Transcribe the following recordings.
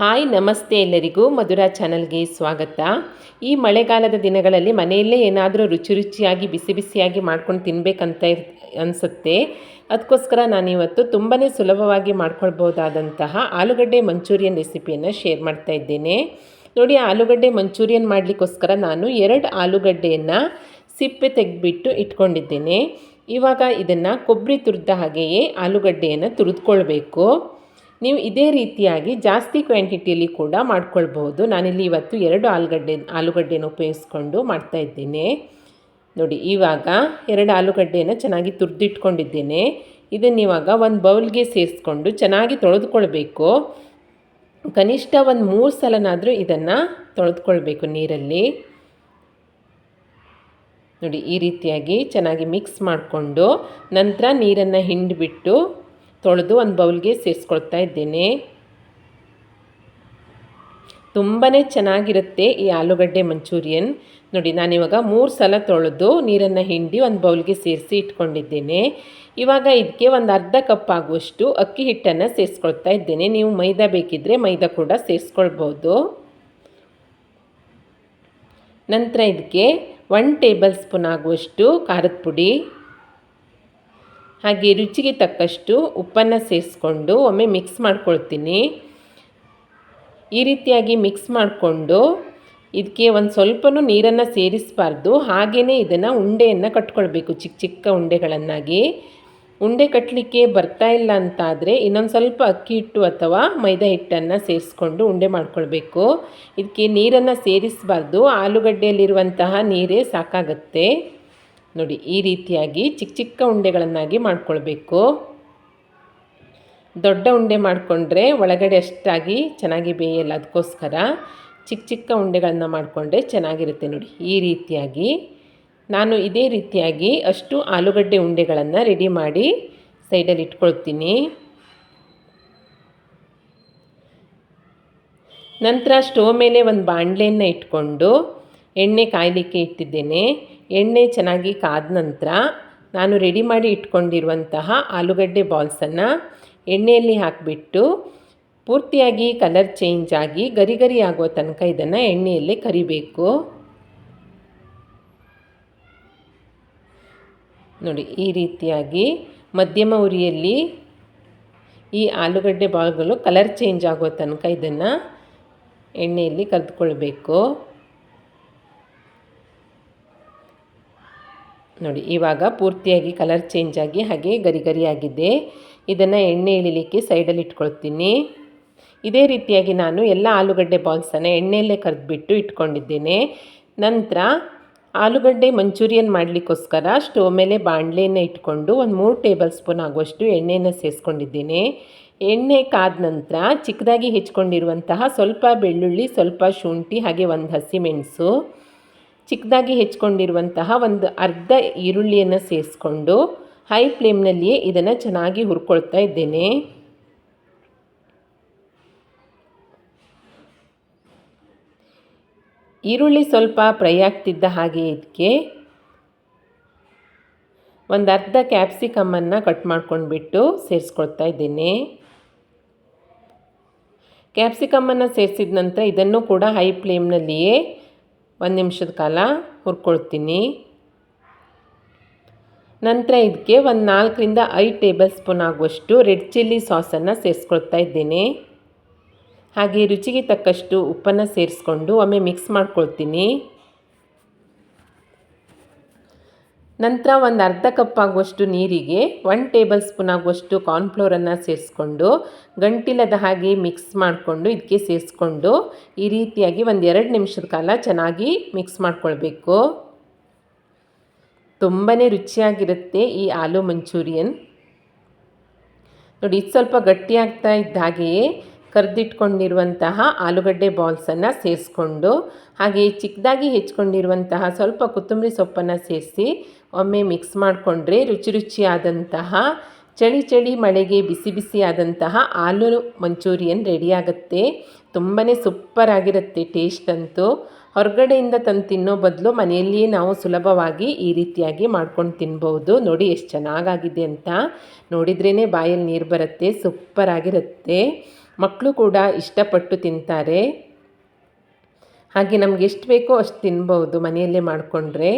Hi, ನಮಸ್ತೆ ಎಲ್ಲರಿಗೂ ಮಧುರಾ ಚಾನಲ್ಗೆ ಸ್ವಾಗತ. ಈ ಮಳೆಗಾಲದ ದಿನಗಳಲ್ಲಿ ಮನೆಯಲ್ಲೇ ಏನಾದರೂ ರುಚಿ ರುಚಿಯಾಗಿ, ಬಿಸಿ ಬಿಸಿಯಾಗಿ ಮಾಡ್ಕೊಂಡು ತಿನ್ನಬೇಕಂತ ಅನಿಸುತ್ತೆ. ಅದಕ್ಕೋಸ್ಕರ ನಾನಿವತ್ತು ತುಂಬಾ ಸುಲಭವಾಗಿ ಮಾಡ್ಕೊಳ್ಬೋದಾದಂತಹ ಆಲೂಗಡ್ಡೆ ಮಂಚೂರಿಯನ್ ರೆಸಿಪಿಯನ್ನು ಶೇರ್ ಮಾಡ್ತಾ ಇದ್ದೇನೆ. ನೋಡಿ, ಆಲೂಗಡ್ಡೆ ಮಂಚೂರಿಯನ್ ಮಾಡಲಿಕ್ಕೋಸ್ಕರ ನಾನು ಎರಡು ಆಲೂಗಡ್ಡೆಯನ್ನು ಸಿಪ್ಪೆ ತೆಗೆದುಬಿಟ್ಟು ಇಟ್ಕೊಂಡಿದ್ದೇನೆ. ಇವಾಗ ಇದನ್ನು ಕೊಬ್ಬರಿ ತುರಿದ ಹಾಗೆಯೇ ಆಲೂಗಡ್ಡೆಯನ್ನು ತುರಿದುಕೊಳ್ಬೇಕು. ನೀವು ಇದೇ ರೀತಿಯಾಗಿ ಜಾಸ್ತಿ ಕ್ವಾಂಟಿಟಿಯಲ್ಲಿ ಕೂಡ ಮಾಡ್ಕೊಳ್ಬಹುದು. ನಾನಿಲ್ಲಿ ಇವತ್ತು ಎರಡು ಆಲೂಗಡ್ಡೆ, ಆಲೂಗಡ್ಡೆನ ಉಪಯೋಗಿಸ್ಕೊಂಡು ಮಾಡ್ತಾ ಇದ್ದೇನೆ. ನೋಡಿ, ಇವಾಗ ಎರಡು ಆಲೂಗಡ್ಡೆಯನ್ನು ಚೆನ್ನಾಗಿ ತುರಿದಿಟ್ಕೊಂಡಿದ್ದೇನೆ. ಇದನ್ನು ಇವಾಗ ಒಂದು ಬೌಲ್ಗೆ ಸೇರಿಸ್ಕೊಂಡು ಚೆನ್ನಾಗಿ ತೊಳೆದುಕೊಳ್ಬೇಕು. ಕನಿಷ್ಠ ಒಂದು ಮೂರು ಸಲನಾದರೂ ಇದನ್ನು ತೊಳೆದುಕೊಳ್ಬೇಕು ನೀರಲ್ಲಿ. ನೋಡಿ, ಈ ರೀತಿಯಾಗಿ ಚೆನ್ನಾಗಿ ಮಿಕ್ಸ್ ಮಾಡಿಕೊಂಡು ನಂತರ ನೀರನ್ನು ಹಿಂಡಿಬಿಟ್ಟು ತೊಳೆದು ಒಂದು ಬೌಲ್ಗೆ ಸೇರಿಸ್ಕೊಳ್ತಾ ಇದ್ದೇನೆ. ತುಂಬಾ ಚೆನ್ನಾಗಿರುತ್ತೆ ಈ ಆಲೂಗಡ್ಡೆ ಮಂಚೂರಿಯನ್. ನೋಡಿ ನಾನಿವಾಗ ಮೂರು ಸಲ ತೊಳೆದು ನೀರನ್ನು ಹಿಂಡಿ ಒಂದು ಬೌಲ್ಗೆ ಸೇರಿಸಿ ಇಟ್ಕೊಂಡಿದ್ದೇನೆ. ಇವಾಗ ಇದಕ್ಕೆ ಒಂದು ಅರ್ಧ ಕಪ್ ಆಗುವಷ್ಟು ಅಕ್ಕಿ ಹಿಟ್ಟನ್ನು ಸೇರಿಸ್ಕೊಳ್ತಾ ಇದ್ದೇನೆ. ನೀವು ಮೈದಾ ಬೇಕಿದ್ದರೆ ಮೈದಾ ಕೂಡ ಸೇರಿಸ್ಕೊಳ್ಬೋದು. ನಂತರ ಇದಕ್ಕೆ ಒನ್ ಟೇಬಲ್ ಸ್ಪೂನ್ ಆಗುವಷ್ಟು ಖಾರದ ಪುಡಿ. ಹಾಗೆ ರುಚಿಗೆ ತಕ್ಕಷ್ಟು ಉಪ್ಪನ್ನು ಸೇರಿಸ್ಕೊಂಡು ಒಮ್ಮೆ ಮಿಕ್ಸ್ ಮಾಡ್ಕೊಳ್ತೀನಿ. ಈ ರೀತಿಯಾಗಿ ಮಿಕ್ಸ್ ಮಾಡಿಕೊಂಡು ಇದಕ್ಕೆ ಒಂದು ಸ್ವಲ್ಪನೂ ನೀರನ್ನು ಸೇರಿಸಬಾರ್ದು. ಹಾಗೆಯೇ ಇದನ್ನು ಉಂಡೆಯನ್ನು ಕಟ್ಕೊಳ್ಬೇಕು, ಚಿಕ್ಕ ಚಿಕ್ಕ ಉಂಡೆಗಳನ್ನಾಗಿ. ಉಂಡೆ ಕಟ್ಟಲಿಕ್ಕೆ ಬರ್ತಾ ಇಲ್ಲ ಅಂತಾದರೆ ಇನ್ನೊಂದು ಸ್ವಲ್ಪ ಅಕ್ಕಿ ಹಿಟ್ಟು ಅಥವಾ ಮೈದಾ ಹಿಟ್ಟನ್ನು ಸೇರಿಸ್ಕೊಂಡು ಉಂಡೆ ಮಾಡ್ಕೊಳ್ಬೇಕು. ಇದಕ್ಕೆ ನೀರನ್ನು ಸೇರಿಸಬಾರ್ದು. ಆಲೂಗಡ್ಡೆಯಲ್ಲಿರುವಂತಹ ನೀರೇ ಸಾಕಾಗುತ್ತೆ. ನೋಡಿ, ಈ ರೀತಿಯಾಗಿ ಚಿಕ್ಕ ಚಿಕ್ಕ ಉಂಡೆಗಳನ್ನಾಗಿ ಮಾಡ್ಕೊಳ್ಬೇಕು. ದೊಡ್ಡ ಉಂಡೆ ಮಾಡಿಕೊಂಡ್ರೆ ಒಳಗಡೆ ಅಷ್ಟಾಗಿ ಚೆನ್ನಾಗಿ ಬೇಯಲ್ಲ, ಅದಕ್ಕೋಸ್ಕರ ಚಿಕ್ಕ ಚಿಕ್ಕ ಉಂಡೆಗಳನ್ನು ಮಾಡಿಕೊಂಡ್ರೆ ಚೆನ್ನಾಗಿರುತ್ತೆ ನೋಡಿ, ಈ ರೀತಿಯಾಗಿ. ನಾನು ಇದೇ ರೀತಿಯಾಗಿ ಅಷ್ಟು ಆಲೂಗಡ್ಡೆ ಉಂಡೆಗಳನ್ನು ರೆಡಿ ಮಾಡಿ ಸೈಡಲ್ಲಿ ಇಟ್ಕೊಳ್ತೀನಿ. ನಂತರ ಸ್ಟೋವ್ ಮೇಲೆ ಒಂದು ಬಾಣಲೆಯನ್ನು ಇಟ್ಕೊಂಡು ಎಣ್ಣೆ ಕಾಯಲಿಕ್ಕೆ ಇಟ್ಟಿದ್ದೇನೆ. ಎಣ್ಣೆ ಚೆನ್ನಾಗಿ ಕಾದ ನಂತರ ನಾನು ರೆಡಿ ಮಾಡಿ ಇಟ್ಕೊಂಡಿರುವಂತಹ ಆಲೂಗಡ್ಡೆ ಬಾಲ್ಸನ್ನು ಎಣ್ಣೆಯಲ್ಲಿ ಹಾಕಿಬಿಟ್ಟು ಪೂರ್ತಿಯಾಗಿ ಕಲರ್ ಚೇಂಜ್ ಆಗಿ ಗರಿ ಗರಿ ಆಗುವ ತನಕ ಇದನ್ನು ಎಣ್ಣೆಯಲ್ಲಿ ಕರಿಬೇಕು. ನೋಡಿ, ಈ ರೀತಿಯಾಗಿ ಮಧ್ಯಮ ಉರಿಯಲ್ಲಿ ಈ ಆಲೂಗಡ್ಡೆ ಬಾಲ್ಗಳು ಕಲರ್ ಚೇಂಜ್ ಆಗೋ ತನಕ ಇದನ್ನು ಎಣ್ಣೆಯಲ್ಲಿ ಕರೆದುಕೊಳ್ಬೇಕು ನೋಡಿ, ಇವಾಗ ಪೂರ್ತಿಯಾಗಿ ಕಲರ್ ಚೇಂಜ್ ಆಗಿ ಹಾಗೆ ಗರಿ ಗರಿ ಆಗಿದೆ ಇದನ್ನು ಎಣ್ಣೆ ಇಳಿಲಿಕ್ಕೆ ಸೈಡಲ್ಲಿ ಇಟ್ಕೊಳ್ತೀನಿ. ಇದೇ ರೀತಿಯಾಗಿ ನಾನು ಎಲ್ಲ ಆಲೂಗಡ್ಡೆ ಬಾಲ್ಸನ್ನು ಎಣ್ಣೆಯಲ್ಲೇ ಕರೆದ್ಬಿಟ್ಟು ಇಟ್ಕೊಂಡಿದ್ದೇನೆ. ನಂತರ ಆಲೂಗಡ್ಡೆ ಮಂಚೂರಿಯನ್ ಮಾಡಲಿಕ್ಕೋಸ್ಕರ ಸ್ಟೋವ್ ಮೇಲೆ ಬಾಣಲೆಯನ್ನು ಇಟ್ಕೊಂಡು ಒಂದು ಮೂರು ಟೇಬಲ್ ಸ್ಪೂನ್ ಆಗುವಷ್ಟು ಎಣ್ಣೆಯನ್ನು ಸೇರಿಸ್ಕೊಂಡಿದ್ದೇನೆ ಎಣ್ಣೆ ಕಾದ ನಂತರ ಚಿಕ್ಕದಾಗಿ ಹೆಚ್ಕೊಂಡಿರುವಂತಹ ಸ್ವಲ್ಪ ಬೆಳ್ಳುಳ್ಳಿ, ಸ್ವಲ್ಪ ಶುಂಠಿ, ಹಾಗೆ ಒಂದು ಹಸಿಮೆಣಸು ಚಿಕ್ಕದಾಗಿ ಹೆಚ್ಕೊಂಡಿರುವಂತಹ ಒಂದು ಅರ್ಧ ಈರುಳ್ಳಿಯನ್ನು ಸೇರಿಸ್ಕೊಂಡು ಹೈ ಫ್ಲೇಮ್ನಲ್ಲಿಯೇ ಇದನ್ನು ಚೆನ್ನಾಗಿ ಹುರ್ಕೊಳ್ತಾ ಇದ್ದೇನೆ. ಈರುಳ್ಳಿ ಸ್ವಲ್ಪ ಫ್ರೈ ಆಗ್ತಿದ್ದ ಹಾಗೆ ಇದಕ್ಕೆ ಒಂದು ಅರ್ಧ ಕ್ಯಾಪ್ಸಿಕಮ್ಮನ್ನು ಕಟ್ ಮಾಡ್ಕೊಂಡ್ಬಿಟ್ಟು ಸೇರಿಸ್ಕೊಳ್ತಾ ಇದ್ದೇನೆ. ಕ್ಯಾಪ್ಸಿಕಮ್ಮನ್ನು ಸೇರಿಸಿದ ನಂತರ ಇದನ್ನು ಕೂಡ ಹೈ ಫ್ಲೇಮ್ನಲ್ಲಿಯೇ ಒಂದು ನಿಮಿಷದ ಕಾಲ ಹುರ್ಕೊಳ್ತೀನಿ. ನಂತರ ಇದಕ್ಕೆ ಒಂದು ನಾಲ್ಕರಿಂದ ಐದು ಟೇಬಲ್ ಸ್ಪೂನ್ ಆಗುವಷ್ಟು ರೆಡ್ ಚಿಲ್ಲಿ ಸಾಸನ್ನು ಸೇರಿಸ್ಕೊಳ್ತಾ ಇದ್ದೇನೆ. ಹಾಗೆ ರುಚಿಗೆ ತಕ್ಕಷ್ಟು ಉಪ್ಪನ್ನು ಸೇರಿಸ್ಕೊಂಡು ಒಮ್ಮೆ ಮಿಕ್ಸ್ ಮಾಡ್ಕೊಳ್ತೀನಿ. ನಂತರ ಒಂದು ಅರ್ಧ ಕಪ್ ಆಗುವಷ್ಟು ನೀರಿಗೆ ಒನ್ ಟೇಬಲ್ ಸ್ಪೂನ್ ಆಗುವಷ್ಟು ಕಾರ್ನ್ಫ್ಲೋರನ್ನು ಸೇರಿಸ್ಕೊಂಡು, ಗಂಟಿಲದ ಹಾಗೆ ಮಿಕ್ಸ್ ಮಾಡಿಕೊಂಡು ಇದಕ್ಕೆ ಸೇರಿಸ್ಕೊಂಡು, ಈ ರೀತಿಯಾಗಿ ಒಂದು ಎರಡು ನಿಮಿಷದ ಕಾಲ ಚೆನ್ನಾಗಿ ಮಿಕ್ಸ್ ಮಾಡ್ಕೊಳ್ಬೇಕು. ತುಂಬಾ ರುಚಿಯಾಗಿರುತ್ತೆ ಈ ಆಲೂ ಮಂಚೂರಿಯನ್. ನೋಡಿ, ಇದು ಸ್ವಲ್ಪ ಗಟ್ಟಿಯಾಗ್ತಾ ಇದ್ದ ಹಾಗೆಯೇ ಕರೆದಿಟ್ಕೊಂಡಿರುವಂತಹ ಆಲೂಗಡ್ಡೆ ಬಾಲ್ಸನ್ನು ಸೇರಿಸ್ಕೊಂಡು, ಹಾಗೆ ಚಿಕ್ಕದಾಗಿ ಹೆಚ್ಕೊಂಡಿರುವಂತಹ ಸ್ವಲ್ಪ ಕೊತ್ತಂಬರಿ ಸೊಪ್ಪನ್ನು ಸೇರಿಸಿ ಒಮ್ಮೆ ಮಿಕ್ಸ್ ಮಾಡಿಕೊಂಡ್ರೆ ರುಚಿ ರುಚಿಯಾದಂತಹ ಚಳಿ ಚಳಿ ಮಳೆಗೆ ಬಿಸಿ ಬಿಸಿಯಾದಂತಹ ಆಲೂ ಮಂಚೂರಿಯನ್ ರೆಡಿಯಾಗುತ್ತೆ. ತುಂಬಾ ಸೂಪರ್ ಆಗಿರುತ್ತೆ ಟೇಸ್ಟ್ ಅಂತೂ. ಹೊರಗಡೆಯಿಂದ ತಂದು ತಿನ್ನೋ ಬದಲು ಮನೆಯಲ್ಲಿಯೇ ನಾವು ಸುಲಭವಾಗಿ ಈ ರೀತಿಯಾಗಿ ಮಾಡ್ಕೊಂಡು ತಿನ್ಬೋದು. ನೋಡಿ ಎಷ್ಟು ಚೆನ್ನಾಗಾಗಿದೆ ಅಂತ. ನೋಡಿದ್ರೇ ಬಾಯಲ್ಲಿ ನೀರು ಬರುತ್ತೆ, ಸೂಪರ್ ಆಗಿರುತ್ತೆ. ಮಕ್ಕಳು ಕೂಡ ಇಷ್ಟಪಟ್ಟು ತಿಂತಾರೆ. ಹಾಗೆ ನಮ್ಗೆ ಎಷ್ಟು ಬೇಕೋ ಅಷ್ಟು ತಿನ್ಬೋದು ಮನೆಯಲ್ಲೇ ಮಾಡಿಕೊಂಡ್ರೆ.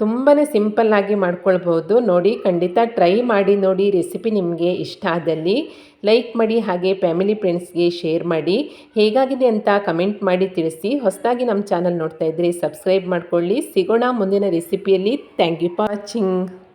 ತುಂಬಾ ಸಿಂಪಲ್ಲಾಗಿ ಮಾಡ್ಕೊಳ್ಬೋದು. ನೋಡಿ, ಖಂಡಿತ ಟ್ರೈ ಮಾಡಿ ನೋಡಿ, ರೆಸಿಪಿ ನಿಮಗೆ ಇಷ್ಟ ಆದಲ್ಲಿ ಲೈಕ್ ಮಾಡಿ ಹಾಗೆ ಫ್ಯಾಮಿಲಿ ಫ್ರೆಂಡ್ಸ್ಗೆ ಶೇರ್ ಮಾಡಿ. ಹೇಗಾಗಿದೆ ಅಂತ ಕಮೆಂಟ್ ಮಾಡಿ ತಿಳಿಸಿ. ಹೊಸದಾಗಿ ನಮ್ಮ ಚಾನಲ್ ನೋಡ್ತಾ ಇದ್ರೆ ಸಬ್ಸ್ಕ್ರೈಬ್ ಮಾಡ್ಕೊಳ್ಳಿ. ಸಿಗೋಣ ಮುಂದಿನ ರೆಸಿಪಿಯಲ್ಲಿ. Thank you for watching.